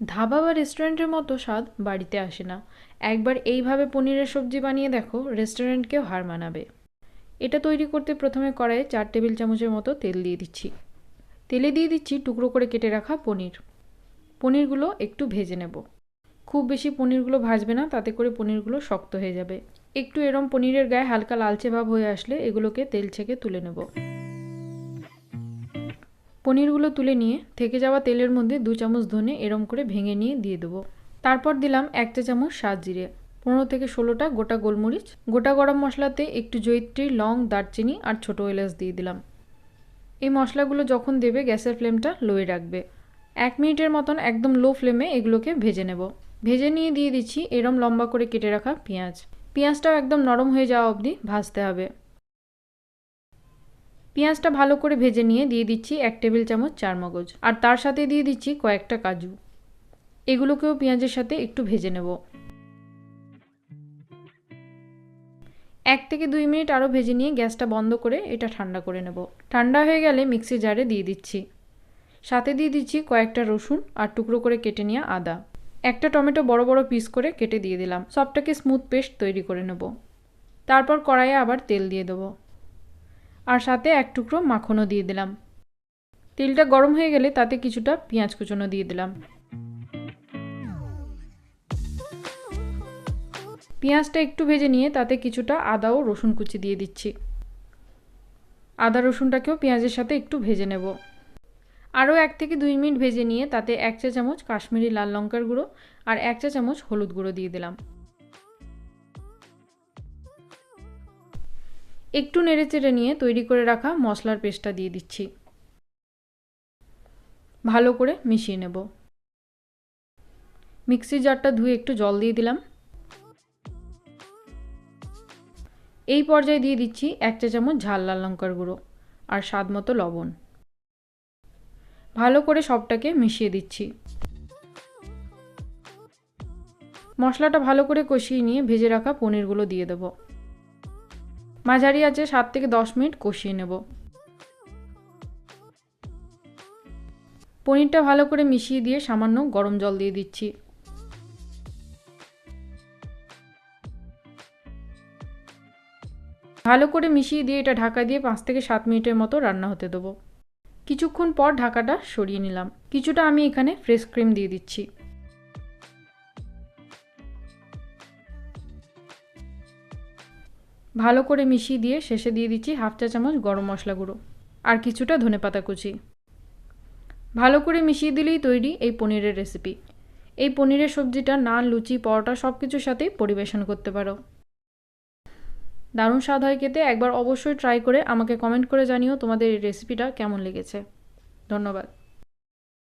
ধাবা বা রেস্টুরেন্টের মতো স্বাদ বাড়িতে আসে না। একবার এইভাবে পনিরের সবজি বানিয়ে দেখো রেস্টুরেন্টকেও হার মানাবে। এটা তৈরি করতে প্রথমে কড়াইয়ে চার টেবিল চামচের মতো তেল দিয়ে দিচ্ছি। তেলে দিয়ে দিচ্ছি টুকরো করে কেটে রাখা পনির। পনিরগুলো একটু ভেজে নেব। খুব বেশি পনিরগুলো ভাজবে না, তাতে করে পনিরগুলো শক্ত হয়ে যাবে। একটু এরম পনিরের গায়ে হালকা লালচে ভাব হয়ে আসলে এগুলোকে তেল ছেঁকে তুলে নেব। পনিরগুলো তুলে নিয়ে থেকে যাওয়া তেলের মধ্যে দু চামচ ধনে এরম করে ভেঙে নিয়ে দিয়ে দেবো। তারপর দিলাম এক চা চামচ সাত জিরে। পনেরো থেকে ষোলোটা গোটা গোলমরিচ, গোটা গরম মশলাতে একটু জৈত্রী লং, দারচিনি আর ছোটো এলাচ দিয়ে দিলাম। এই মশলাগুলো যখন দেবে গ্যাসের ফ্লেমটা লোয়ে রাখবে। এক মিনিটের মতন একদম লো ফ্লেমে এগুলোকে ভেজে নেব। ভেজে নিয়ে দিয়ে দিচ্ছি এরম লম্বা করে কেটে রাখা পেঁয়াজ। পেঁয়াজটাও একদম নরম হয়ে যাওয়া অবধি ভাজতে হবে। পেঁয়াজটা ভালো করে ভেজে নিয়ে দিয়ে দিচ্ছি এক টেবিল চামচ চার মগজ আর তার সাথে দিয়ে দিচ্ছি কয়েকটা কাজু। এগুলোকেও পেঁয়াজের সাথে একটু ভেজে নেব। এক থেকে দুই মিনিট আরও ভেজে নিয়ে গ্যাসটা বন্ধ করে এটা ঠান্ডা করে নেব। ঠান্ডা হয়ে গেলে মিক্সি জারে দিয়ে দিচ্ছি। সাথে দিয়ে দিচ্ছি কয়েকটা রসুন আর টুকরো করে কেটে নিয়ে আদা। একটা টমেটো বড় বড় পিস করে কেটে দিয়ে দিলাম। সবটাকে স্মুথ পেস্ট তৈরি করে নেব। তারপর কড়াইয়ে আবার তেল দিয়ে দেবো। আর সাথে এক টুকরো মাখনও দিয়ে দিলাম। তেলটা গরম হয়ে গেলে তাতে কিছুটা পেঁয়াজ কুচনো দিয়ে দিলাম। পেঁয়াজটা একটু ভেজে নিয়ে তাতে কিছুটা আদা ও রসুন কুচি দিয়ে দিচ্ছি। আদা রসুনটাকেও পেঁয়াজের সাথে একটু ভেজে নেব। আরও এক থেকে দুই মিনিট ভেজে নিয়ে তাতে এক চা চামচ কাশ্মীরি লাল লঙ্কার গুঁড়ো আর এক চা চামচ হলুদ গুঁড়ো দিয়ে দিলাম। একটু নেড়েচেড়ে নিয়ে তৈরি করে রাখা মশলার পেস্টটা দিয়ে দিচ্ছি। ভালো করে মিশিয়ে নেব। মিক্সি জারটা ধুয়ে একটু জল দিয়ে দিলাম। এই পর্যায়ে দিয়ে দিচ্ছি এক চা চামচ ঝাল লাল লঙ্কার গুঁড়ো আর স্বাদ মতো লবণ। ভালো করে সবটাকে মিশিয়ে দিচ্ছি। মশলাটা ভালো করে কষিয়ে নিয়ে ভেজে রাখা পনিরগুলো দিয়ে দেবো। মাঝারি আছে, সাত থেকে দশ মিনিট কষিয়ে নেব। পনিরটা ভালো করে মিশিয়ে দিয়ে সামান্য গরম জল দিয়ে দিচ্ছি। ভালো করে মিশিয়ে দিয়ে এটা ঢাকা দিয়ে পাঁচ থেকে সাত মিনিটের মতো রান্না হতে দেবো। কিছুক্ষণ পর ঢাকাটা সরিয়ে নিলাম। কিছুটা আমি এখানে ফ্রেশ ক্রিম দিয়ে দিচ্ছি। ভালো করে মিশিয়ে দিয়ে শেষে দিয়ে দিচ্ছি হাফ চা চামচ গরম মশলা গুঁড়ো আর কিছুটা ধনে পাতা কুচি। ভালো করে মিশিয়ে দিলেই তৈরি এই পনিরের রেসিপি এই পনিরের সবজিটা নান, লুচি, পরোটা সব কিছুর সাথেই পরিবেশন করতে পারো। দারুণ স্বাদ হয় খেতে, একবার অবশ্যই ট্রাই করে আমাকে কমেন্ট করে জানিও তোমাদের এই রেসিপিটা কেমন লেগেছে। ধন্যবাদ।